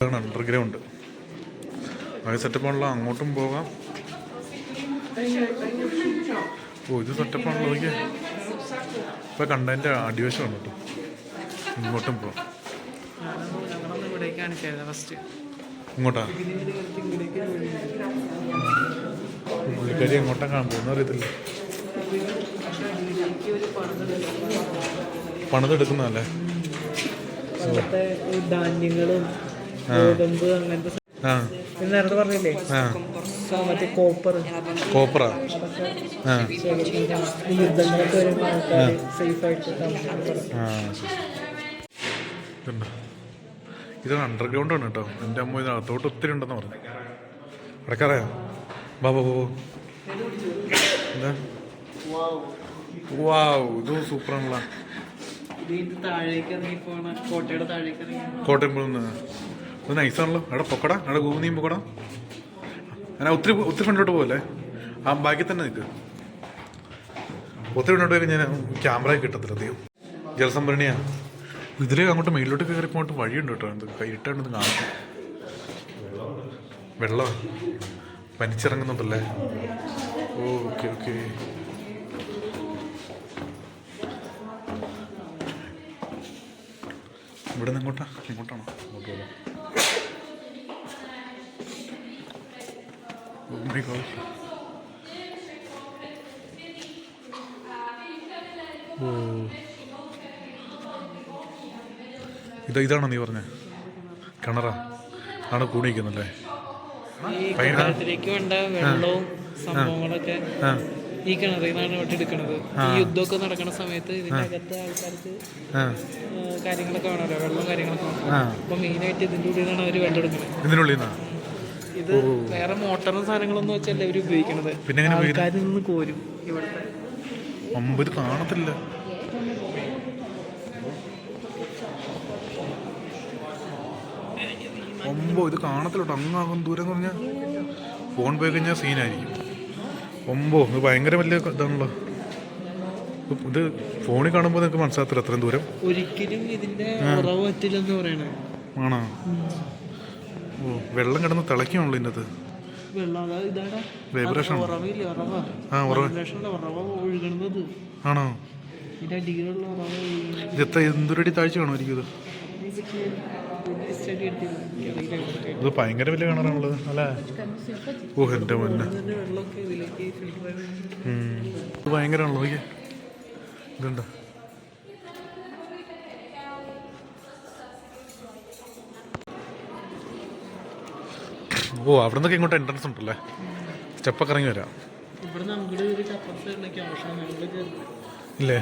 ഇതാണ് അണ്ടർഗ്രൗണ്ട് അത് സെറ്റപ്പാണല്ലോ അങ്ങോട്ടും പോകാം. ഓ ഇത് സെറ്റപ്പാണല്ലോ നോക്കിയേ ഇപ്പം കണ്ടതിന്റെ അടിവശമാണ് കേട്ടോ ഇങ്ങോട്ടും പോകാം. ഇങ്ങോട്ടാ? പുള്ളിക്കാരി എങ്ങോട്ടാ പോകുന്ന അറിയത്തില്ല. പണിതെടുക്കുന്നതല്ലേ? ധാന്യങ്ങളും ഗോതമ്പ് അങ്ങനത്തെ നേരത്തെ പറഞ്ഞില്ലേ? മറ്റേ കോപ്പർ. കോപ്പറ. യുദ്ധങ്ങളൊക്കെ വരുമ്പോൾ ആൾക്കാർ ശരി അണ്ടർഗ്രൗണ്ട് ആണ് കേട്ടോ. എന്റെ അമ്മ ഇതിനകത്തോട്ട് ഒത്തിരി ഉണ്ടെന്ന് പറഞ്ഞു. അടക്കാറയാ. ബാബു ബാ ബാ. എന്താ? വാവ്. ഇത് സൂപ്പറാണല്ലോ ഇത് കോട്ടയം പോകുന്ന ഇത് നൈസാണല്ലോ അവിടെ പൊക്കടാ. അവിടെ ഗൂന്നിയും പൊക്കടാ. ഞാൻ ഒത്തിരി ഒത്തിരി ഫ്രണ്ടിലോട്ട് പോകല്ലേ ആ ബാക്കി തന്നെ നിൽക്ക് ഒത്തിരി ഫ്രണ്ടിലോട്ട് ഞാൻ ക്യാമറ കിട്ടത്തില്ല അധികം ജലസംഭരണിയാണ് ഇതിലേ അങ്ങോട്ട് മേളിലോട്ട് കയറി പോയിട്ട് വഴിയുണ്ട് കേട്ടോ. എന്ത് കൈയിട്ടാണ് കാണുന്നത്? വെള്ളം പനിച്ചിറങ്ങുന്നുണ്ടല്ലേ? Okay okay. ഇവിടെ നിന്ന് ഇങ്ങോട്ടാ? ഇങ്ങോട്ടാണോ? ഇങ്ങോട്ട് God. ഓ ഇത് ഇതാണോ നീ പറഞ്ഞ? കിണറാ? ആണ് കൂടിയിരിക്കുന്നല്ലേ? ഈ കൊട്ടാരത്തിലേക്ക് വേണ്ട വെള്ളവും സംഭവങ്ങളൊക്കെ ഈ കിണറിൽ നിന്നാണ് ഇവിടെ ഈ യുദ്ധമൊക്കെ നടക്കുന്ന സമയത്ത് ഇതിന്റെ അകത്ത് ആൾക്കാർക്ക് കാര്യങ്ങളൊക്കെ വേണമല്ലോ വെള്ളം കാര്യങ്ങളൊക്കെ വേണം അപ്പൊ മെയിനായിട്ട് ഇതിന്റെ ഉള്ളിലാണ് അവർ വെള്ളം എടുക്കുന്നത് ഇത് വേറെ മോട്ടറും സാധനങ്ങളൊന്നും വെച്ചല്ല ഇവർ ഉപയോഗിക്കണത്. പിന്നെ? ആൾക്കാരിൽ നിന്ന് കോരും ഇവിടുത്തെ. അമ്പത് കാണത്തില്ല. ഒമ്പോ ഇത് കാണത്തില്ലോട്ടോ അങ്ങാകും ദൂരം എന്ന് പറഞ്ഞാൽ ഫോൺ പോയി കഴിഞ്ഞാൽ സീനായിരിക്കും ഒമ്പോ ഇത് ഭയങ്കര വലിയ ഇതാണല്ലോ. ഇത് ഫോണിൽ കാണുമ്പോൾ നിങ്ങൾക്ക് മനസ്സിലാത്തില്ല അത്രയും ദൂരം. ഒരിക്കലും ഇതിന്റെ ആണോ? ഓ വെള്ളം കിടന്ന് തിളയ്ക്കുള്ളൂ ഇതിനകത്ത്. ഇതാടാ. Vibration. ആണോ? ഉറവില്ല ആ ഉറവ്. Vibration അല്ല, ഉറവ ഒഴുകണത്. ആണോ? ഇതിന്റെ അടിയിലുള്ള ഉറവ ഒഴുകുന്നത്. ഇത് എത്ര എന്തൊരടി താഴ്ച കാണോ ഇവിടുത്തെ. ഇത്? ഭയങ്കര വലിയ കിണറാണുള്ളത് അല്ലേ? ഓ എന്റെ മുന്നെ. ഇത് ഭയങ്കരമാണല്ലോ നോക്കിയേ. ഇതുണ്ട്? ഓ അവിടെ നിന്നൊക്കെ ഇങ്ങോട്ട് എൻട്രൻസ് ഉണ്ടല്ലേ? സ്റ്റെപ്പൊക്കെ ഇറങ്ങി വരാം. ഇല്ലേ.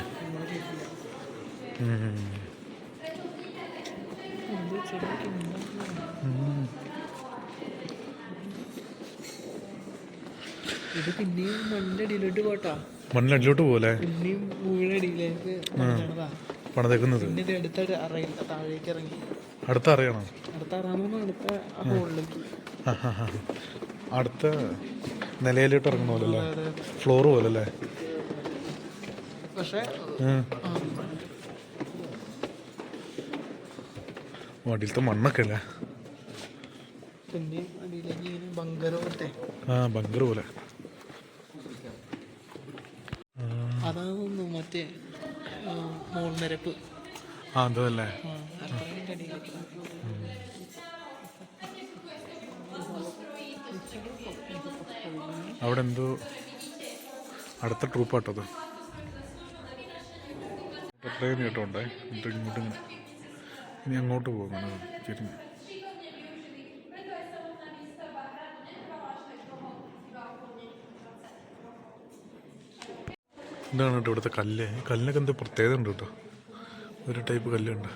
ഇത് പിന്നെയും പോട്ടാ. മണ്ണിനടിയിലോട്ട് പോലെ പിന്നെയും പണിതേക്കുന്നത് അടുത്ത അറിയണം അടുത്ത അറാമെന്ന് അടുത്ത ഹോളിലേക്ക്. അടുത്ത നിലയിലോട്ട് ഇറങ്ങുന്ന പോലെ അല്ലേ ഫ്ലോർ പോലെ അല്ലേ അടിയിലത്തെ മണ്ണൊക്കെ അല്ലേ? ആ ബങ്കർ പോലെ. മറ്റേ ആ അതല്ലേ. അവിടെ എന്തോ അടുത്ത ട്രൂപ്പാട്ടത്. എത്രയും നീട്ടമുണ്ടേ എന്നിട്ട് ഇങ്ങോട്ട് ഇനി അങ്ങോട്ട് പോകുന്നു. തിരിഞ്ഞ് ഇതാണ് കേട്ടോ ഇവിടുത്തെ കല്ല്. കല്ലിനൊക്കെ എന്തോ പ്രത്യേകത ഉണ്ട് കേട്ടോ. ഒരു ടൈപ്പ് കല്ലുണ്ട്.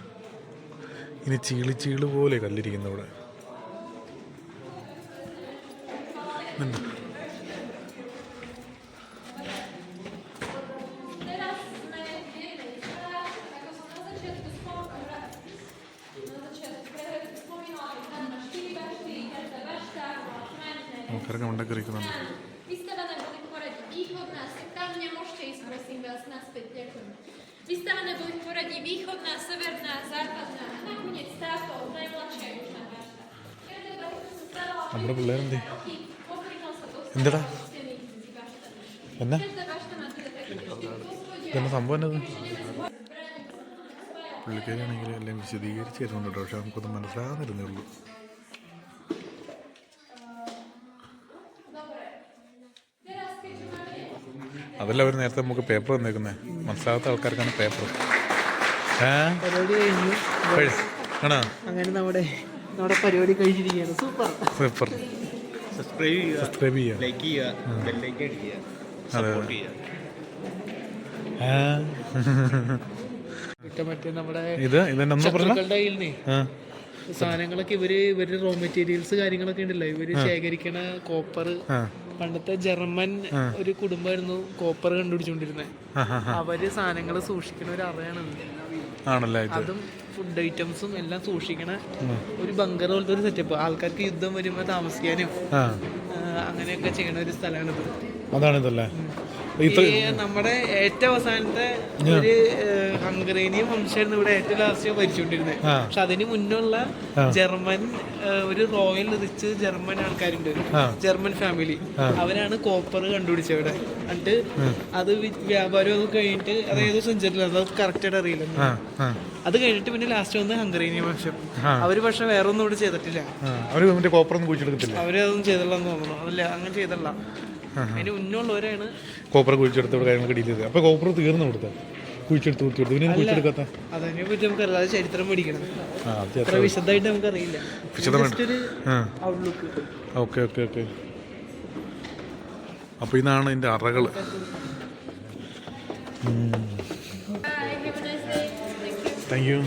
ഇനി ചീളി ചീൾ പോലെ കല്ലിരിക്കുന്ന ഇവിടെ öğretmenim. Karga manda kırıklandı. Vystavené boli v poradí východná, sektárne, môžete ísť, prosím vás, naspäť, ďakujem. Vystavené boli v poradí východná, severná, západná, nakoniec táto, najmladšia južná vášta. Tam robili എന്തടാ? എന്നാ? ഇതെന്നാ സംഭവം എന്നത്? പുള്ളിക്കാരാണെങ്കിൽ എല്ലാം വിശദീകരിച്ച് തരുന്നുണ്ട് കേട്ടോ പക്ഷെ നമുക്കൊന്നും മനസ്സിലാകുന്നിരുന്നേ ഉള്ളൂ. അതല്ല അവർ നേരത്തെ നമുക്ക് പേപ്പർ തന്നേക്കുന്നത് മനസ്സിലാകാത്ത ആൾക്കാർക്കാണ് പേപ്പർ ആണോ അങ്ങനെ നമ്മുടെ നമ്മുടെ പരിപാടി കഴിഞ്ഞിരിക്കുകയാണ്. സൂപ്പർ. പേപ്പർ സബ്സ്ക്രൈബ് ചെയ്യുക. ലൈക്ക് ചെയ്യുക. ബെല്ലൈക്കൻ അടിക്കുക സപ്പോർട്ട് ചെയ്യുക. മറ്റേ മറ്റേ നമ്മുടെ ഇത് ഇതെന്നെ ഒന്ന് പറഞ്ഞ? സാധനങ്ങളൊക്കെ ഇവർ ഇവർ റോ മെറ്റീരിയൽസ് കാര്യങ്ങളൊക്കെ ഉണ്ടല്ലോ. ഇവർ ശേഖരിക്കണ കോപ്പർ പണ്ടത്തെ ജർമ്മൻ ഒരു കുടുംബമായിരുന്നു കോപ്പർ കണ്ടുപിടിച്ചുകൊണ്ടിരുന്നത്. അവർ സാധനങ്ങൾ സൂക്ഷിക്കണ ഒരു അറയാണെന്ന് ആണല്ലേ ഇത്? അതും ഫുഡ് ഐറ്റംസും എല്ലാം സൂക്ഷിക്കണ ഒരു ബങ്കർ പോലത്തെ ഒരു സെറ്റപ്പ് ആൾക്കാർക്ക് യുദ്ധം വരുമ്പോൾ താമസിക്കാനും അങ്ങനെയൊക്കെ ചെയ്യണ ഒരു സ്ഥലമാണിത്. അതാണിതല്ലേ? നമ്മുടെ ഏറ്റവും അവസാനത്തെ ഒരു ഹംഗറേനിയൻ വംശമായിരുന്നു ഇവിടെ ഏറ്റവും ലാസ്റ്റ് ഭരിച്ചുകൊണ്ടിരുന്നത്. പക്ഷെ അതിന് മുന്നുള്ള ജർമ്മൻ ഒരു റോയൽ റിച്ച് ജർമ്മൻ ആൾക്കാരുണ്ട്. ജർമ്മൻ ഫാമിലി അവരാണ് കോപ്പർ കണ്ടുപിടിച്ചത് ഇവിടെ. എന്നിട്ട് അത് വ്യാപാരം അത് കഴിഞ്ഞിട്ട് അതായത് സെഞ്ചുറിയിൽ അത് കറക്റ്റായിട്ട് അറിയില്ല. അത് കഴിഞ്ഞിട്ട് പിന്നെ ലാസ്റ്റ് വന്ന് ഹംഗറേനിയൻ വംശം അവർ പക്ഷെ വേറെ ഒന്നും ഇവിടെ ചെയ്തിട്ടില്ല. അവർ കോപ്പറൊന്നും അവരതൊന്നും ചെയ്തില്ലെന്ന് തോന്നുന്നു. അതല്ല അങ്ങനെ ചെയ്തില്ല. അതിന് മുന്നുള്ളവരാണ് കോപ്പർ കുഴിച്ചെടുത്ത് ഇവിടെ കാര്യങ്ങളൊക്കെ ഡീൽ ചെയ്തത്. അപ്പോൾ കോപ്പർ തീർന്നു കൊടുത്ത കുഴിച്ചെടുത്ത് കുഴിച്ചെടുത്ത് പിന്നെ കുഴിച്ചെടുക്കാത്ത? അതിനെ പറ്റി നമുക്ക് അറിയാതെ ചരിത്രം പഠിക്കണം. അത്ര വിശദമായിട്ട് നമുക്ക് അറിയില്ല ഓക്കെ ഓക്കെ ഓക്കെ. അപ്പോൾ ഇതാണ് എന്റെ അറകൾ. താങ്ക് യു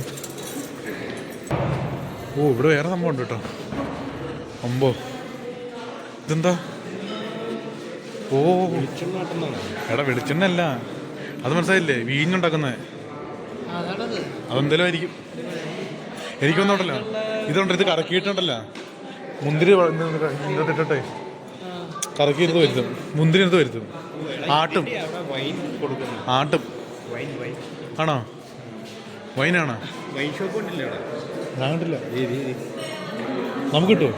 ഓ ഇവിടെ വേറെ സംഭവം ഉണ്ട് കേട്ടോ. അമ്പോ. ഇതെന്താ? ഓ. എടാ വെളിച്ചെണ്ണ അല്ല അത് മനസ്സിലായില്ലേ? വീഞ്ഞുണ്ടാക്കുന്നത് അതെന്തേലും അതെന്തെങ്കിലും ആയിരിക്കും എനിക്കൊന്നുണ്ടല്ലോ ഇതുണ്ട് ഇത് കറക്കിയിട്ടുണ്ടല്ലോ. മുന്തിരി ഇത് കറക്കി എടുത്ത് വരുത്തും. മുന്തിരി എടുത്ത് വരുത്തും. ആട്ടും. ആട്ടും. ആണോ? വൈനാണോ? വൈൻ ഷോപ്പ് ഞാൻ കണ്ടില്ല. നമുക്ക് കിട്ടുമോ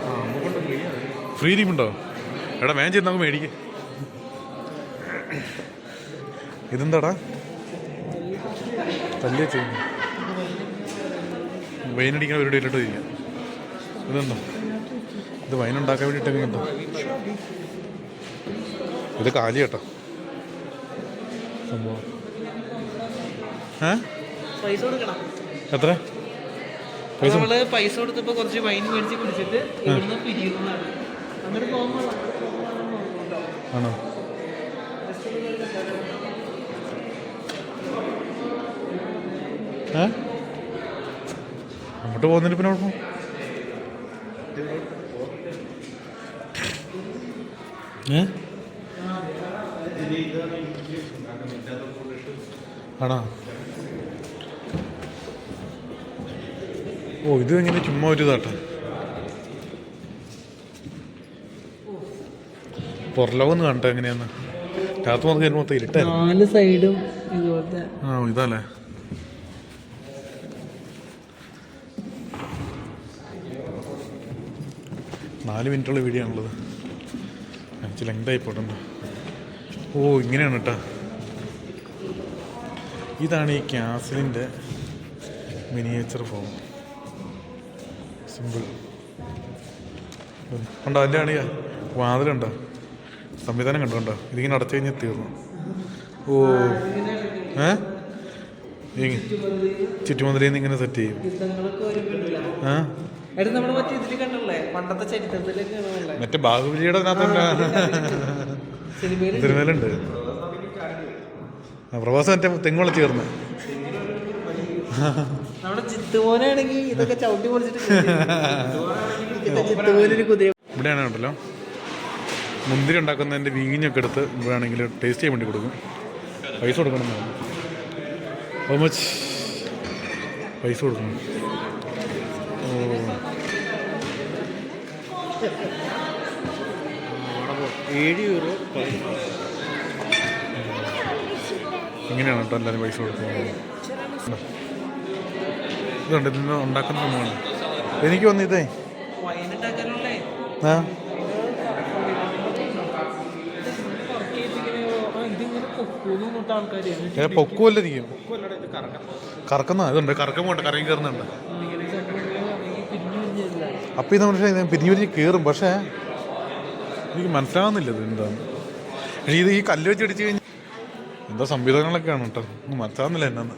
ഫ്രീ ടീമുണ്ടോ എടാ വേഗം ചെയ്ത് നമുക്ക് മേടിക്ക്. ഇതെന്താടാ? തല്ലിയ ചെയ്യുന്നു. വൈനടിക്കാൻ പരിപാടി ഇട്ടിട്ട് ചെയ്യാം ഇതെന്താ? ഇത് വൈനുണ്ടാക്കാൻ വേണ്ടി ഇട്ടേക്കുന്നുണ്ടോ ഇത് കാലി കേട്ടോ. സംഭവം. ഏ? എത്ര? പൈസ നമ്മൾ പൈസ കൊടുത്തപ്പോ കുറച്ച് വൈൻ മേടിച്ച് കുടിച്ചിട്ട് ഇവിടുന്ന് പിരിയുന്നതാണ്. ആണോ? ഏ? അങ്ങോട്ട് പോകുന്നതിന് പിന്നെ കുഴപ്പം ഏ? ആണോ? ഓ ഇത് ഇങ്ങനെ ചുമ്മാ ഒരു ഇതാട്ടെ. പുറലോകം കണ്ടോ എങ്ങനെയാന്ന്. രാത്രി മൊത്തം ഇരുട്ടായിരുന്നു നാല് സൈഡും ഇതുപോലത്തെ ആ ഇതല്ലേ? നാല് മിനിറ്റുള്ള വീഡിയോ ആണുള്ളത്. അഞ്ച് ലെങ്തായി പോട്ടുണ്ട് ഓ ഇങ്ങനെയാണ് കേട്ടോ ഇതാണ് ഈ ക്യാസിലിന്റെ മിനിയേച്ചർ ഫോം സിമ്പിൾ ഉണ്ടോ? അതിന്റെ ആണ് വാതിലുണ്ടോ? സംവിധാനം കണ്ടോ കണ്ടോ ഇതിങ്ങനെ അടച്ചു കഴിഞ്ഞാൽ തീർന്നു. ഓ. ഏ? നിന്ന് ഇങ്ങനെ സെറ്റ് ചെയ്യും. ആ? നമ്മൾ മറ്റേ ഇതിൽ കണ്ടല്ലേ? പണ്ടത്തെ ചരിത്രത്തിലൊക്കെ മറ്റേ ബാഹുബലിയുടെ തിരുമേലുണ്ട് പ്രവാസം മറ്റേ തെങ്ങുള ചേർന്ന് നമ്മുടെ ഇതൊക്കെ ചവിട്ടി പൊളിച്ചിട്ട് ഇവിടെയാണ് കേട്ടല്ലോ മുന്തിരി ഉണ്ടാക്കുന്നതിന്റെ വീഞ്ഞൊക്കെ എടുത്ത് ഇവിടെയാണെങ്കിൽ ടേസ്റ്റ് ചെയ്യാൻ വേണ്ടി കൊടുക്കും. പൈസ കൊടുക്കണം എന്നാണ്. ഹൗ മച്ച് പൈസ കൊടുക്കണം. ഏഴ് ഇങ്ങനെയാണ് കേട്ടോ എല്ലാവരും പൈസ കൊടുക്കുന്നത്. ഇതുണ്ട് ഇതിന് ഉണ്ടാക്കുന്ന സംഭവമാണ്. എനിക്ക് വന്നു ഇതേ. ആ? പൊക്കുമല്ലായിരിക്കും കറക്കുന്ന ഇതുണ്ട് കറക്കം കൊണ്ട് കറങ്ങി കയറുന്നുണ്ട്. പിരിഞ്ഞില്ല അപ്പം ഇത് പക്ഷേ പിരിഞ്ഞ് പിരിഞ്ഞ് കയറും പക്ഷേ എനിക്ക് മനസ്സിലാവുന്നില്ല ഇത് എന്താണ് പക്ഷേ ഇത് ഈ കല്ല് വെച്ച് അടിച്ച് കഴിഞ്ഞാൽ എന്താ സംവിധാനങ്ങളൊക്കെയാണ് കേട്ടോ ഒന്നും മനസ്സിലാവുന്നില്ല എന്നാന്ന്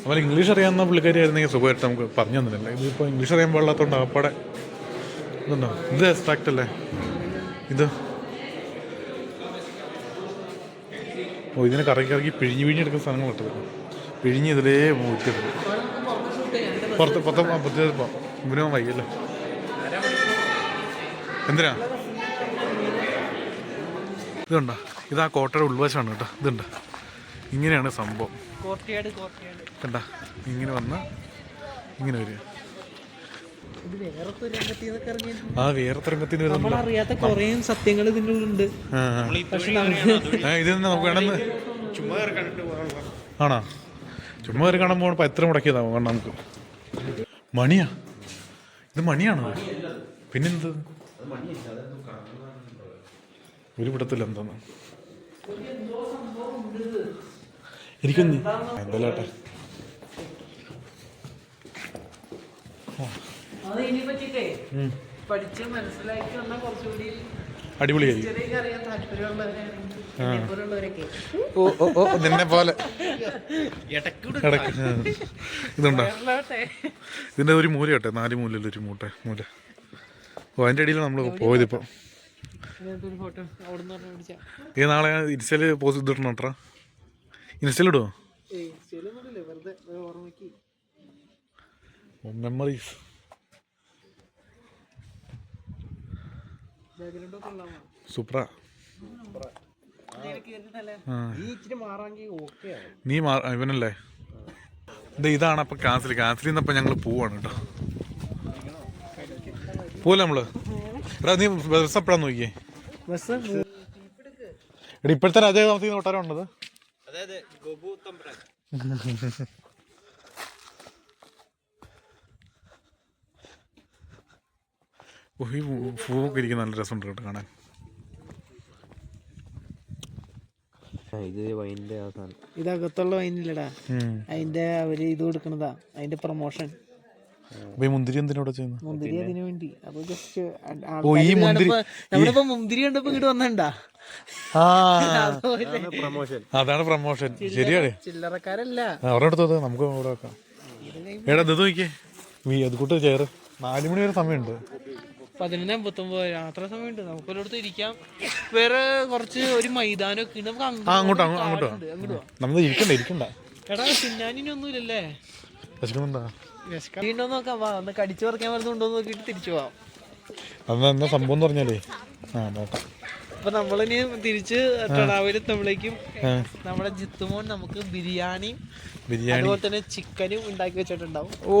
നമ്മൾ ഇംഗ്ലീഷ് അറിയാവുന്ന പുള്ളിക്കാരി ആയിരുന്നെങ്കിൽ സുഖമായിട്ട് നമുക്ക് പറഞ്ഞു തന്നില്ല ഇതിപ്പോൾ ഇംഗ്ലീഷ് അറിയാൻ പാടില്ലാത്തതുകൊണ്ട് അപ്പാടെ ഇതുണ്ടോ ഇത് എക്സ്ട്രാക്റ്റ് അല്ലേ ഇത് ഓ ഇതിനെ കറക്കി കറക്കി പിഴിഞ്ഞ് പിഴിഞ്ഞെടുക്കുന്ന സാധനങ്ങൾ ഇട്ടത് പിഴിഞ്ഞ് ഇതിലേ ഊറ്റിയെടുക്കും പുറത്ത് പുറത്ത് പുറത്ത് ഇവനും വയ്യല്ലോ എന്തിനാ? ഇതുണ്ടോ? ഇതാ കോട്ടയുടെ ഉൾവശമാണ് കേട്ടോ. ഇതുണ്ട്. ഇങ്ങനെയാണ് സംഭവം. കോർട്ടിയാട് കോർട്ടിയാട് കണ്ട? ഇങ്ങനെ വന്ന ഇങ്ങനെ വരിക. ആ വേറെ തരംഗത്തിന് വരുന്നുണ്ടല്ലോ നമ്മളറിയാത്ത കുറേ സത്യങ്ങൾ ഇതിന്റെ ഉള്ളിലുണ്ട്. ആ, ആ. പക്ഷെ നമുക്ക് ആ, ഇത് തന്നെ നമുക്ക് വേണമെന്ന് ആണോ? ചുമ്മാ കയറി കാണാൻ പോകുമ്പോൾ എത്ര മുടക്കിയതാവും കാരണം നമുക്ക്? മണിയാ? ഇത് മണിയാണോ? പിന്നെന്ത്? ഒരു പിടത്തില്ല എന്താന്ന്. ഇരിക്കുന്നു. എന്തല്ലാട്ടെ അടിപൊളിയായി ഓ ഓ ഓ നിന്നെ പോലെ. ഇതുണ്ടോ? ഇതിന്റെ ഒരു മൂല കേട്ടെ. നാല് മൂലയിൽ ഒരു മൂട്ട മൂല. ഓ അതിന്റെ ഇടയിൽ നമ്മൾ പോയത്? പറഞ്ഞ ഈ നാളെ ഇൻസ്റ്റയിൽ പോസ്റ്റ് ഇതിടണം കേട്ടോ ഇൻസ്റ്റയിൽ ഇടുവോ? മെമ്മറീസ് സൂപ്ര നീ മാ ഇവനല്ലേ? ഇത് ഇതാണ് അപ്പൊ കാസിൽ. കാസിൽ നിന്നപ്പോ ഞങ്ങൾ പോവാണ് കേട്ടോ. പോലെ നമ്മൾ. എടാ നീ ബസ് എപ്പോഴാ നോക്കിയേ? ബസ് എടാ ഇപ്പോഴത്തെ രാജാ താമസിക്കുന്ന കൊട്ടാരം ഉണ്ടത്. അതെ അതെ ഈ പൂവൊക്കെ ഇരിക്കുന്ന നല്ല രസമുണ്ട് കേട്ടോ കാണാൻ. ഇത് വൈനിന്റെ ഇതകത്തുള്ള വൈനില്ലടാ. അതിന്റെ അവർ ഇത് കൊടുക്കണതാ. അതിന്റെ പ്രൊമോഷൻ ഈ മുന്തിരി എന്തിനോട് ചെയ്യുന്നത് മുന്തിരി അതിനു വേണ്ടി. അപ്പൊ ജസ്റ്റ് ഓ, ഈ മുന്തിരി- നമ്മളിപ്പോ മുന്തിരി കണ്ടപ്പോ ഇങ്ങോട്ട് വന്നണ്ടാ? ആ. പ്രമോഷൻ അതാണ് പ്രമോഷൻ ശരിയാണ്. ചില്ലറക്കാരല്ല. അവിടെ എടുത്തത് നമുക്ക് ഇവിടെ വെക്കാം. എടാ ഇത് നോക്കിയേ. നീ അത് കൂട്ട് ചേറ് നാല് മണി വരെ സമയമുണ്ട്. പതിനൊന്ന് അമ്പത്തൊമ്പത് അത്ര സമയമുണ്ട്. നമുക്ക് ഒരിടത്ത് ഇരിക്കാം. വേറെ കുറച്ച് ഒരു മൈതാനമൊക്കെ ഉണ്ട്. നമുക്ക് അങ്ങോട്ടോ അങ്ങോട്ട് അങ്ങോട്ട് നമ്മൾ ഇരിക്കണ്ട ഇരിക്കണ്ട. എടാ തിന്നാനിനൊന്നുമില്ലല്ലേ വിശക്കുന്നുണ്ടാ? ഉണ്ടോ നോക്കാം വാ ഒന്ന് കടിച്ചു പറിക്കാൻ വരുന്നുണ്ടോ നോക്കിയിട്ട് തിരിച്ചു പോവാം. അന്ന് എന്താ സംഭവം പറഞ്ഞാലേ? ആ നോക്കാം. അപ്പൊ നമ്മളിനി തിരിച്ച് ടണാവിലെത്തുമ്പോഴേക്കും നമ്മുടെ ജിത്തുമോൻ നമുക്ക് ബിരിയാണിയും ബിരിയാണി. അതുപോലെ തന്നെ ചിക്കനും ഉണ്ടാക്കി വെച്ചിട്ടുണ്ടാവും. ഓ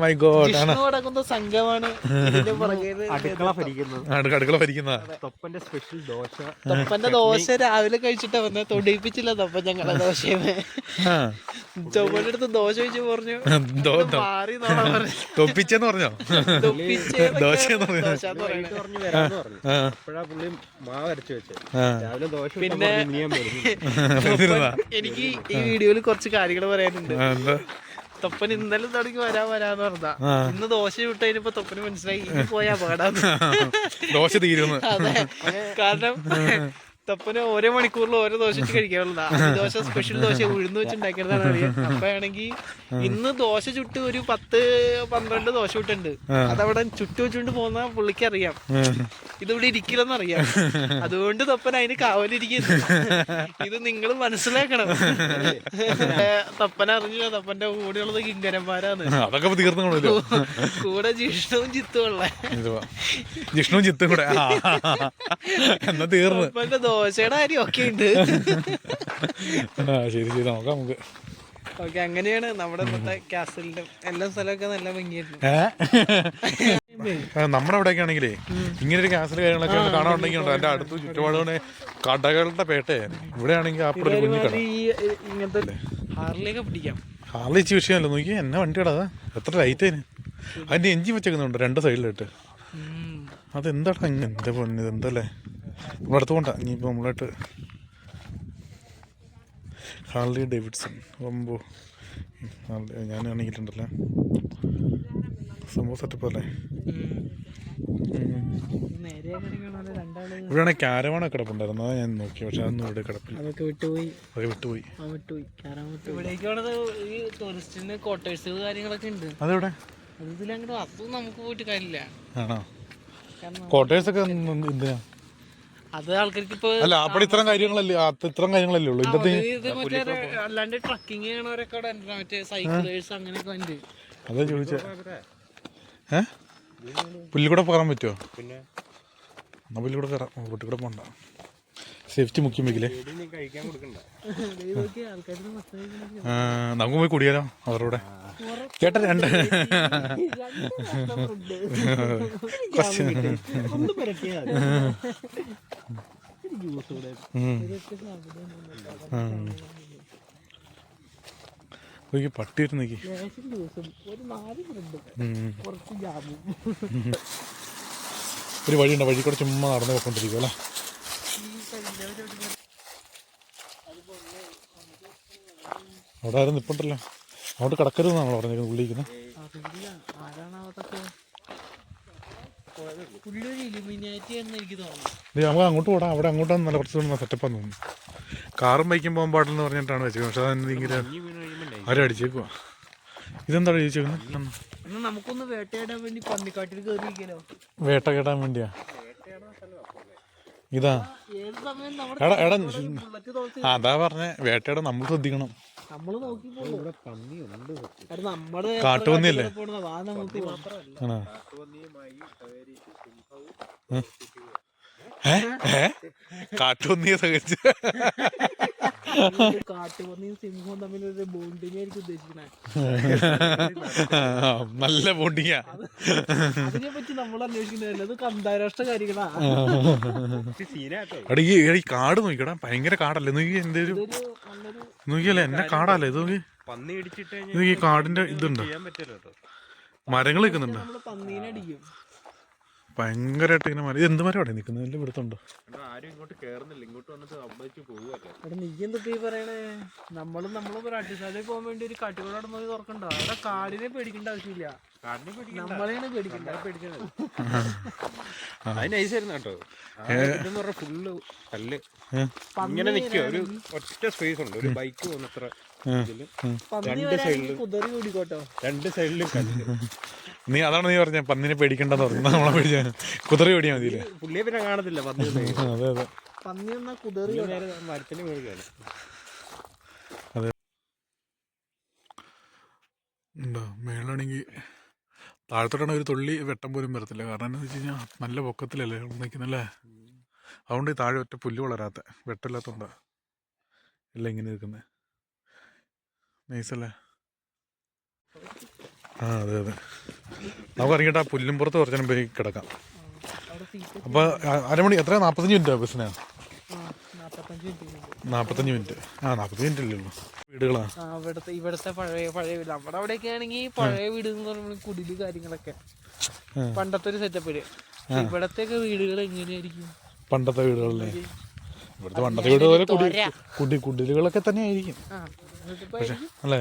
മൈ ഗോഡ് ആണ്. ജിഷ്ണു അടക്കുന്ന സംഘമാണ് അടുക്കള ഭരിക്കുന്നത്. അടുക്ക അടുക്കള ഭരിക്കുന്ന തൊപ്പന്റെ സ്പെഷ്യൽ ദോശ. തൊപ്പന്റെ ദോശ രാവിലെ കഴിച്ചിട്ടാ വന്നെ തൊടിയിപ്പിച്ചില്ല. തൊപ്പൻ ഞങ്ങളെ ദോശയെ ആ. ചുമന്റെ അടുത്ത് ദോശ വെച്ച് പറഞ്ഞു. മാറി പറഞ്ഞു. തൊപ്പിച്ചെന്ന് പറഞ്ഞോ. ദോശ എന്ന് പറഞ്ഞു? വരാന്ന് ആ പുള്ളി മാവ് അരച്ചു രാവിലെ ദോശ പിന്നെ-? എനിക്ക് ഈ വീഡിയോയിൽ കുറച്ച് കാര്യങ്ങൾ പറയാനുണ്ട്. തൊപ്പൻ ഇന്നലെ തുടങ്ങി വരാ വരാന്ന് പറഞ്ഞാ. ഇന്ന് ദോശ വിട്ട് കഴിഞ്ഞപ്പോ തൊപ്പന് മനസ്സിലായി. ഇനി പോയാ അപകടം. ദോശ തീരുന്നു. അതെ. കാരണം തപ്പന് ഓരോ മണിക്കൂറിൽ ഓരോ ദോശ വെച്ച് കഴിക്കാറുള്ളതാ ദോശ സ്പെഷ്യൽ ദോശ ഉഴുന്ന് വെച്ച് ഉണ്ടാക്കിയതാണ് അറിയാം അപ്പയാണെങ്കിൽ ഇന്ന് ദോശ ചുട്ട് ഒരു പത്ത് പന്ത്രണ്ട് ദോശ ചുട്ടുണ്ട്. അതവിടെ ചുട്ടു വെച്ചുകൊണ്ട് പോകുന്ന പുള്ളിക്ക് അറിയാം. ഇതിവിടെ ഇരിക്കില്ലെന്ന് അറിയാം. അതുകൊണ്ട് തപ്പൻ അതിന് കാവലിരിക്കുന്നു. ഇത് നിങ്ങൾ മനസ്സിലാക്കണം. തപ്പൻ അറിഞ്ഞില്ല. തപ്പന്റെ കൂടെയുള്ളത് കിങ്കരന്മാരാണ്. അതൊക്കെ തീർന്നു കൂടെ ജിഷ്ണവും ചിത്തുമുള്ള ജിഷ്ണുവും ചിത്തും കൂടെ. എന്നാ തീർന്നു. തപ്പന്റെ ദോശയുടെ കാര്യം ഒക്കെ ഉണ്ട് ആ ശരി ശരി. നോക്കാം നമുക്ക്. ഓക്കെ അങ്ങനെയാണ് നമ്മുടെ ഇന്നത്തെ കാസലിലും എല്ലാ സ്ഥലമൊക്കെ നല്ല ഭംഗിയായിരുന്നു നമ്മുടെ അവിടെയൊക്കെ ആണെങ്കിലേ ഇങ്ങനെ ഒരു ക്യാൻസൽ കാര്യങ്ങളൊക്കെ ഒന്ന് എന്റെ അടുത്ത് ചുറ്റുപാടുകളെ കടകളുടെ പേട്ടയാണ്. ഇവിടെ ആണെങ്കിൽ ഹാർലി കുഞ്ഞു കട ഇങ്ങനത്തെ പിടിക്കാം. ഹാളിച്ച് വിഷയമല്ല. നോക്കി എന്നെ വണ്ടിയുടെ അതാ? എത്ര ലൈറ്റ് അതിന് അതിന്റെ എഞ്ചിൻ വെച്ചേക്കുന്നുണ്ട് രണ്ട് സൈഡിലിട്ട് അതെന്താണ് അതെന്താടാ ഇങ്ങനെ എന്താ പൊന്നെ ഇതെന്തല്ലേ? ഇവിടെ അടുത്ത് കൊണ്ടാ. ഇനിയിപ്പോൾ നമ്മളായിട്ട് ഹാർലി ഡേവിഡ്സൺ ഒമ്പോ ഞാൻ ഇറങ്ങിയിട്ടുണ്ടല്ലേ സംഭവം സെറ്റപ്പ് അല്ലേ? ഉം. ഉം. നേരെ അങ്ങനെ കാണാതെ രണ്ടാൾ ഇവിടെയാണെങ്കിൽ കിടപ്പുണ്ടായിരുന്നു അതാ ഞാൻ നോക്കി. പക്ഷെ അതൊന്നും ഇവിടെ കിടപ്പില്ല. അതൊക്കെ വിട്ടുപോയി. അതൊക്കെ വിട്ടുപോയി. ആ വിട്ടുപോയി. ക്വാർട്ടേഴ്സ് കാര്യങ്ങളൊക്കെ ഉണ്ട്. അതെവിടെ? അതും നമുക്ക് പോയിട്ട് കാര്യമില്ല. ആണോ? കാരണം കോട്ടേഴ്സൊക്കെ എന്തിനാ? അത് ആൾക്കാർക്ക് ഇപ്പൊ അല്ല അവിടെ ഇത്തരം കാര്യങ്ങളല്ലേ? ഇത്തരം കാര്യങ്ങളല്ലേ ഉള്ളൂ. ഇതിന്റെ ഇത് മറ്റേ അല്ലാണ്ട് ട്രക്കിംഗ് ചെയ്യണവരൊക്കെ അവിടെ ഉണ്ട്. മറ്റേ സൈക്കിളേഴ്സ് അങ്ങനെയൊക്കെ ഉണ്ട്. അതാ ചോദിച്ചേ. ഏ? പുല്ലിൽ കൂടെ കയറാൻ പറ്റുമോ പിന്നെ? എന്നാ പുല്ലിൽ കൂടെ കയറാം വീട്ടിൽ കൂടെ പോണ്ട. സേഫ്റ്റി മുഖ്യം വെക്കില്ലേ? നമുക്ക് പോയി കുടിയാലോ അവരോടെ കേട്ട രണ്ട്. കുറച്ച്. പട്ടി ഒരു വഴിയുണ്ട് വഴി കൂടെ ചുമ്മാ നടന്നു പോയിക്കൊണ്ടിരിക്കും അല്ലേ? അവിടെ ആരും നിപ്പുണ്ടല്ലോ. അങ്ങോട്ട് കിടക്കരുതെന്നാണോ പറഞ്ഞിരിക്കുന്നത് ഉള്ളിരിക്കുന്നത് നമുക്ക് അങ്ങോട്ട് പോടാം. അവിടെ അങ്ങോട്ടാണ് നല്ല കുറച്ച് സെറ്റപ്പാന്ന് തോന്നുന്നു. കാറും ബൈക്കും പോകാൻ പാടില്ലെന്ന് പറഞ്ഞിട്ടാണ് വെച്ചത്. പക്ഷെ അതെന്തെങ്കിലും ഇങ്ങനെ അടിച്ചേക്കുക ഇതെന്താ? ചോദിച്ചേക്കുന്നത് നമുക്കൊന്ന് വേട്ടയാടാൻ വേണ്ടി പന്നിക്കാട്ടിൽ കയറിയിരിക്കലോ വേട്ട കേടാൻ വേണ്ടിയാ. ഇതാ. എടാ എടാ ആ, അതാ പറഞ്ഞ വേട്ടയുടെ നമ്മൾ ശ്രദ്ധിക്കണം. കാട്ടുപന്നിയല്ലേ? കാട്ടുപന്നിയെ സഹിച്ച് കാട്ടുപന്നിയും സിംഹവും തമ്മിൽ ഒരു ബോണ്ടിനെ ആയിരിക്കും ഉദ്ദേശിക്കണേ. നല്ല ബോണ്ടിങ്ങാ അതിനെ പറ്റി നമ്മൾ അന്വേഷിക്കുന്നില്ല അത് അന്താരാഷ്ട്ര കാര്യങ്ങളാ. എടാ ഈ കാട് നോക്കിടാ ഭയങ്കര കാടല്ലേ? നോക്കി എന്തേലും നോക്കിയല്ലേ? എന്നെ കാടല്ലേ? ഇത് നോക്കി. പന്നി ഇടിച്ചിട്ട് ഈ കാടിന്റെ ഇതുണ്ട്? മരങ്ങൾ നിൽക്കുന്നുണ്ട് പന്നീനെ അടിക്കും ഭയങ്കരമായിട്ട് ഇങ്ങനെ മരം ഇത് എന്ത് അവിടെ നിൽക്കുന്നത്? എല്ലാം ഇവിടുത്തുണ്ടോ ആരും ഇങ്ങോട്ട് കേറുന്നില്ല. ഇങ്ങോട്ട് വന്നിട്ട് അമ്പതിച്ച് പോവുകയല്ലേ എടാ നീ എന്താ ഈ പറയണേ? നമ്മളും നമ്മൾ പ്രാക്ടീസാലിൽ പോകാൻ വേണ്ടി ഒരു അവിടെ നോക്കി തുറക്കണ്ട? അവിടെ കാടിനെ പേടിക്കേണ്ട ആവശ്യമില്ല. കാടിനെ പേടിക്കണ്ട. നമ്മളെയാണ് പേടിക്കണ്ട നമ്മളെ പേടിക്കണത്. അത് നൈസായിരുന്നു കേട്ടോ. ഇതെന്ന് പറഞ്ഞ ഫുള്ള് കല്ല്. ഇങ്ങനെ നിൽക്കുക ഒരു ഒറ്റ സ്പേസ് ഉണ്ട്. ഒരു ബൈക്ക് പോകുന്നത്ര ഇതിൽ രണ്ട് സൈഡിലും കുതിറി ഓടിക്കോട്ടോ രണ്ട് സൈഡിലും കല്ല്. നീ അതാണ് നീ പറഞ്ഞ പന്നിനെ പേടിക്കണ്ടെന്ന് പറഞ്ഞു? നമ്മളെ പേടിച്ച കുതിര ഓടിയാ മതി പുള്ളിയെ പിന്നെ കാണത്തില്ല പന്നി അതെ അതെ. പന്നി എന്നാ കുതിറി മരത്തിന് മുകളിലാണ്. ഉണ്ടോ മേളാണെങ്കിൽ താഴത്തോട്ടാണ് ഒരു തുള്ളി വെട്ടം പോലും വരത്തില്ല. കാരണം എന്താ വെച്ച് കഴിഞ്ഞാൽ നല്ല പൊക്കത്തിലല്ലേ നിൽക്കുന്നല്ലേ അതുകൊണ്ട് ഈ താഴെ ഒറ്റ പുല്ല് വളരാത്ത വെട്ടമില്ലാത്തതുകൊണ്ടാണ് എല്ലാം ഇങ്ങനെ നിൽക്കുന്നത് നൈസല്ലേ ആ അതെ അതെ. നമുക്ക് ഇറങ്ങിയിട്ട് ആ പുല്ലും പുറത്ത് കുറച്ചു നേരം പോയി കിടക്കാം. അപ്പൊ അപ്പോൾ അരമണി എത്ര? നാൽപ്പത്തഞ്ച് മിനിറ്റാണ് ബസ്സിന്? ആ നാപ്പത്തഞ്ച് മിനിറ്റ് നാൽപ്പത്തഞ്ച് മിനിറ്റ്. ആ നാൽപ്പത്തഞ്ച് മിനിറ്റ് അല്ലേ ഉള്ളൂ. വീടുകളാ? ആ ഇവിടുത്തെ ഇവിടുത്തെ പഴയ പഴയ വീട്. നമ്മുടെ അവിടെയൊക്കെ ആണെങ്കിൽ പഴയ വീട് എന്ന് പറയുമ്പോൾ കുടിൽ കാര്യങ്ങളൊക്കെ. പണ്ടത്തെ ഒരു സെറ്റപ്പിൽ ഇവിടത്തെയൊക്കെ വീടുകൾ എങ്ങനെയായിരിക്കും? പണ്ടത്തെ വീടുകളല്ലേ? ഇവിടുത്തെ പണ്ടത്തെ വീട് പോലെ കുടി കുടി കുടിലുകളൊക്കെ തന്നെ ആയിരിക്കും അല്ലേ?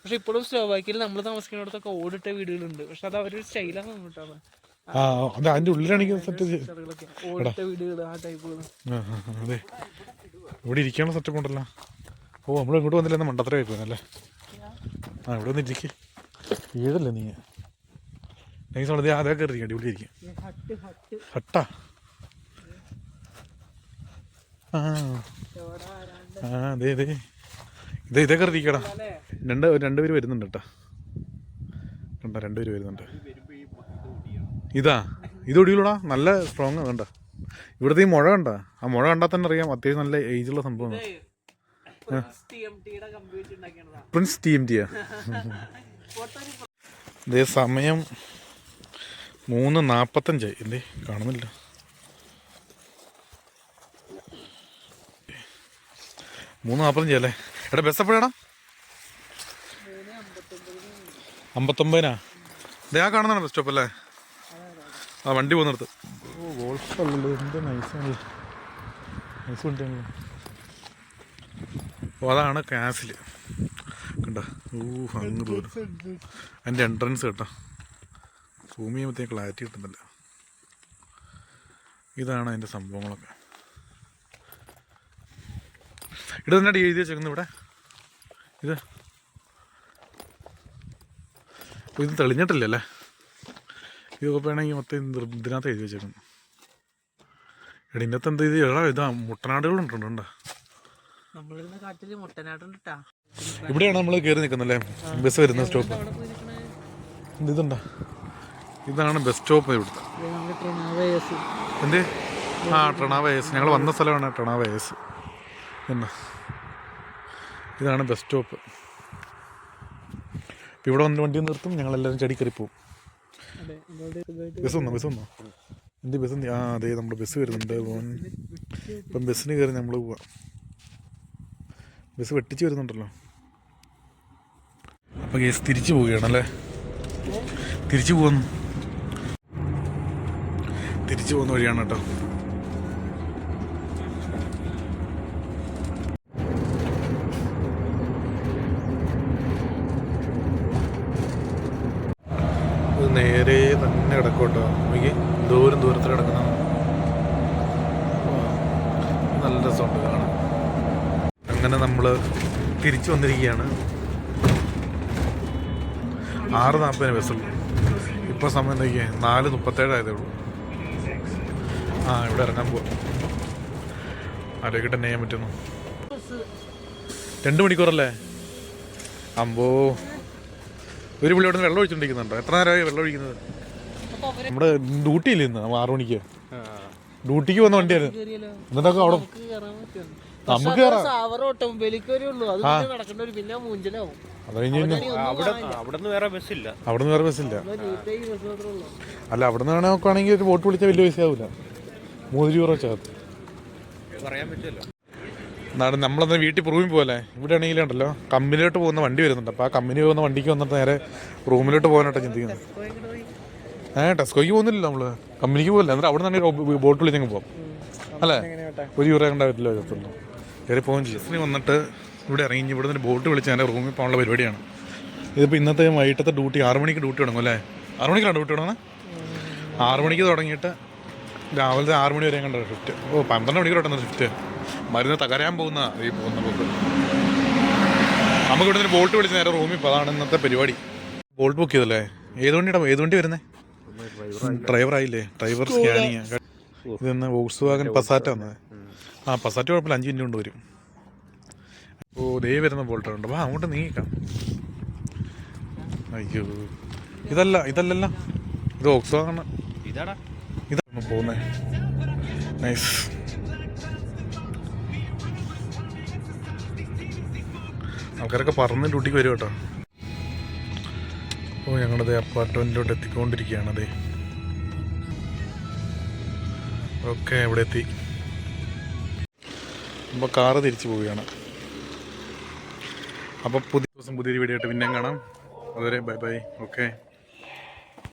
പക്ഷെ ഇപ്പോഴും സ്ലോവാക്കിയിൽ നമ്മൾ താമസിക്കുന്നിടത്തൊക്കെ ഓടിട്ട വീടുകളുണ്ട്. പക്ഷെ അത് അവരൊരു സ്റ്റൈലാണ് കേട്ടോ ആ അത് അതിന്റെ ഉള്ളിലാണെങ്കിൽ സെറ്റ് ഓടിട്ട വീടുകൾ ആ ടൈപ്പുകൾ അതെ. ഇവിടെ ഇരിക്കാനുള്ള സെറ്റപ്പ് ഉണ്ടല്ലോ. ഓ നമ്മൾ ഇങ്ങോട്ട് വന്നില്ല മണ്ടത്ര ആയിപ്പോയല്ലേ ആ ഇവിടെ ഒന്ന് ഇരിക്കേ വീടല്ലേ നീ? നൈസ് അതേ കയറി അടിപൊളി ഇരിക്കും ഹട്ടാ. ആ. അതെ അതെ ഇത് ഇതൊക്കെ അല്ലേ രണ്ട് രണ്ടുപേര് വരുന്നുണ്ട് കേട്ടോ. കണ്ടോ രണ്ടുപേര് വരുന്നുണ്ട്. ഇതാ ഇത് ഒടിയിലൂടാ നല്ല സ്ട്രോങ് കണ്ട? ഇവിടുത്തെ ഈ മുഴ കണ്ട? ആ മുഴ കണ്ടാൽ തന്നെ അറിയാം അത്യാവശ്യം നല്ല ഏജുള്ള സംഭവമാണ്. സംഭവം പ്രിൻസ് ടി എം ടിയാ ഇതേ സമയം മൂന്ന് നാൽപ്പത്തഞ്ചായി എന്തേ കാണുന്നില്ല. മൂന്ന് നാൽപ്പത്തഞ്ച് അല്ലേ എടാ ബസ് എപ്പോഴാണ് അമ്പത്തൊമ്പതിനാ? ഇതേ ആ കാണുന്നതാണ് ബസ് സ്റ്റോപ്പ് അല്ലേ? ആ വണ്ടി പോകുന്നിടത്ത്. ഓ ഗോൾഫല്ലോ എന്ത് നൈസാണല്ലോ നൈസ് വണ്ടിയാണല്ലോ അപ്പോൾ അതാണ് കാസിൽ കണ്ടോ? ഊ അങ്ങ് ദൂരം അതിന്റെ എൻട്രൻസ് കേട്ടോ. സൂം ചെയ്യുമ്പോഴത്തേക്ക് ക്ലാരിറ്റി കിട്ടുന്നില്ല. ഇതാണ് അതിന്റെ സംഭവങ്ങളൊക്കെ. ഇത് തന്നെ എഴുതി വെച്ചേക്കുന്നത് ഇവിടെ. ഇത്. അപ്പോൾ ഇത് തെളിഞ്ഞിട്ടില്ലല്ലേ ഇതൊക്കെ വേണമെങ്കിൽ മൊത്തം ഇത് ഇതിനകത്ത് എഴുതി വെച്ചേക്കുന്നു എടാ ഇതിനകത്ത് എന്താ ഇത് എടാ ഇതാ മുട്ടനാടുകളുണ്ട് ഇവിടെയാണ് നമ്മൾ കയറി നിൽക്കുന്നല്ലേ ബസ് വരുന്ന സ്റ്റോപ്പ്. ഇതുണ്ടോ? ഇതാണ് ബസ് സ്റ്റോപ്പ് ഇവിടുത്തെ. എന്ത്? ആ ട്രണാവേസ് ഞങ്ങൾ വന്ന സ്ഥലമാണ് ട്രണാവേസ് എന്നാ ഇതാണ് ബസ് സ്റ്റോപ്പ്. ഇപ്പം ഇവിടെ വന്ന് വണ്ടി നിർത്തും ഞങ്ങളെല്ലാവരും ചടി കയറി പോവും. ബസ് വന്നോ ബസ് വന്നോ? എന്ത് ബസ് ആ അതെ നമ്മുടെ ബസ് വരുന്നുണ്ട് ഇപ്പം ബസ്സിന് കയറി നമ്മൾ പോവാം. ബസ് വെട്ടിച്ച് വരുന്നുണ്ടല്ലോ. അപ്പോൾ കേസ് തിരിച്ചു പോവുകയാണല്ലേ? തിരിച്ചു പോകുന്നു തിരിച്ചു പോകുന്ന വഴിയാണ് കേട്ടോ ഇത് നേരെ തന്നെ കിടക്കും കേട്ടോ എനിക്ക് ദൂരം ദൂരത്തിൽ കിടക്കുന്ന നല്ല രസമുണ്ട് കാണാൻ. അങ്ങനെ നമ്മൾ തിരിച്ചു വന്നിരിക്കുകയാണ്. ആറ് നാൽപ്പതിന് ബസ്സുള്ളൂ ഇപ്പോൾ സമയം നോക്കിയാൽ നാല് മുപ്പത്തേഴായതേ ഉള്ളൂ. ആ ഇവിടെ ഇറങ്ങാൻ പോവാം. ആലോചിക്കട്ടെ എന്നെ ചെയ്യാൻ പറ്റുന്നു. രണ്ട് മണിക്കൂറല്ലേ? അമ്പോ. ഒരു പുള്ളി അവിടെ നിന്ന് വെള്ളം ഒഴിച്ചുകൊണ്ടിരിക്കുന്നുണ്ടോ എത്ര നേരമായി വെള്ളം ഒഴിക്കുന്നത്? നമ്മുടെ ഡ്യൂട്ടി ഇല്ല ഇന്ന് ആറു മണിക്ക്. ഡ്യൂട്ടിക്ക് വന്ന വണ്ടിയായിരുന്നു. എന്നിട്ടൊക്കെ അവിടെ നമുക്ക് അവിടുന്ന് വേറെ ബസ്സില്ല അല്ല അവിടെ നിന്ന് വേണേ നോക്കുവാണെങ്കിൽ ഒരു ബോട്ട് വിളിച്ചാൽ വലിയ പൈസ ആവില്ല മൂന്ന് രൂപ ചേർത്ത് എന്നാലും നമ്മളന്ന് വീട്ടിൽ റൂമിൽ പോലെ ഇവിടെ ആണെങ്കിലും ഉണ്ടല്ലോ. കമ്പനിയിലോട്ട് പോകുന്ന വണ്ടി വരുന്നുണ്ട്. അപ്പോൾ ആ കമ്പനി പോകുന്ന വണ്ടിക്ക് വന്നിട്ട് നേരെ റൂമിലോട്ട് പോകാനായിട്ടാണ് ചിന്തിക്കുന്നത്. ഏ ടെസ്കോയ്ക്ക് പോകുന്നില്ല നമ്മൾ കമ്പനിക്ക് പോകില്ല എന്നിട്ട് അവിടെ നിന്നാണെങ്കിൽ ബോട്ട് വിളിച്ചങ്ങ് പോകും അല്ലേ? ഒരു യൂറോ കണ്ടാവില്ല അകത്തുള്ളൂ കയറി പോകും ബസ്സിന് വന്നിട്ട് ഇവിടെ ഇറങ്ങി ഇവിടെ നിന്ന് ബോട്ട് വിളിച്ച് എന്റെ റൂമിൽ പോകാനുള്ള പരിപാടിയാണ്. ഇതിപ്പോൾ ഇന്നത്തെ വൈകിട്ടത്തെ ഡ്യൂട്ടി ആറ് മണിക്ക് ഡ്യൂട്ടി തുടങ്ങും അല്ലേ? ആറ് മണിക്കാണ് ഡ്യൂട്ടി തുടങ്ങുന്നത് ആറ് മണിക്ക് തുടങ്ങിയിട്ട് രാവിലത്തെ ആറ് മണി വരെ കണ്ട ഷിഫ്റ്റ് ഓ പന്ത്രണ്ട് മണിക്ക് തുടങ്ങുന്ന ഷിഫ്റ്റ് മരുന്ന് തകരാൻ പോകുന്ന ഈ പോകുന്ന പോക്ക് നമുക്ക് ഇവിടെ നിന്ന് ബോട്ട് വിളിച്ച് നേരെ റൂമിൽ ഇപ്പോൾ അതാണ് ഇന്നത്തെ പരിപാടി. ബോട്ട് ബുക്ക് ചെയ്തല്ലേ ഏത് വണ്ടിയുടെ ഏത് വണ്ടി വരുന്നേ? ഡ്രൈവർ ആയില്ലേ? ഡ്രൈവർ സ്കാനിങ് ഇതെന്ന് വോക്സ് വാഗൻ പസാറ്റ വന്നത്. ആ പസാറ്റ കുഴപ്പമില്ല. അഞ്ച് മിനിറ്റ് കൊണ്ട് വരും. ഓ ദേ വരുന്ന ബോൾട്ട് ഉണ്ട്. വാ അങ്ങോട്ട് നീക്കാം അയ്യോ. ഇതല്ല ഇതല്ലല്ല. ഇത് വോക്സ് വാഗൺ ഇതാണ് പോകുന്നത് നൈസ് ആൾക്കാരൊക്കെ പറന്ന് ഡ്യൂട്ടിക്ക് വരും കേട്ടോ. അപ്പോൾ ഞങ്ങളത് അപ്പാർട്ട്മെന്റിലോട്ട് എത്തിക്കൊണ്ടിരിക്കുകയാണ് അതെ ഓക്കെ ഇവിടെ എത്തി അപ്പോൾ കാറ് തിരിച്ചു പോവുകയാണ്. അപ്പോൾ പുതിയ ദിവസം പുതിയൊരു വീഡിയോ ആയിട്ട് പിന്നെയും കാണാം. അതുവരെ ബൈ ബൈ. ഓക്കെ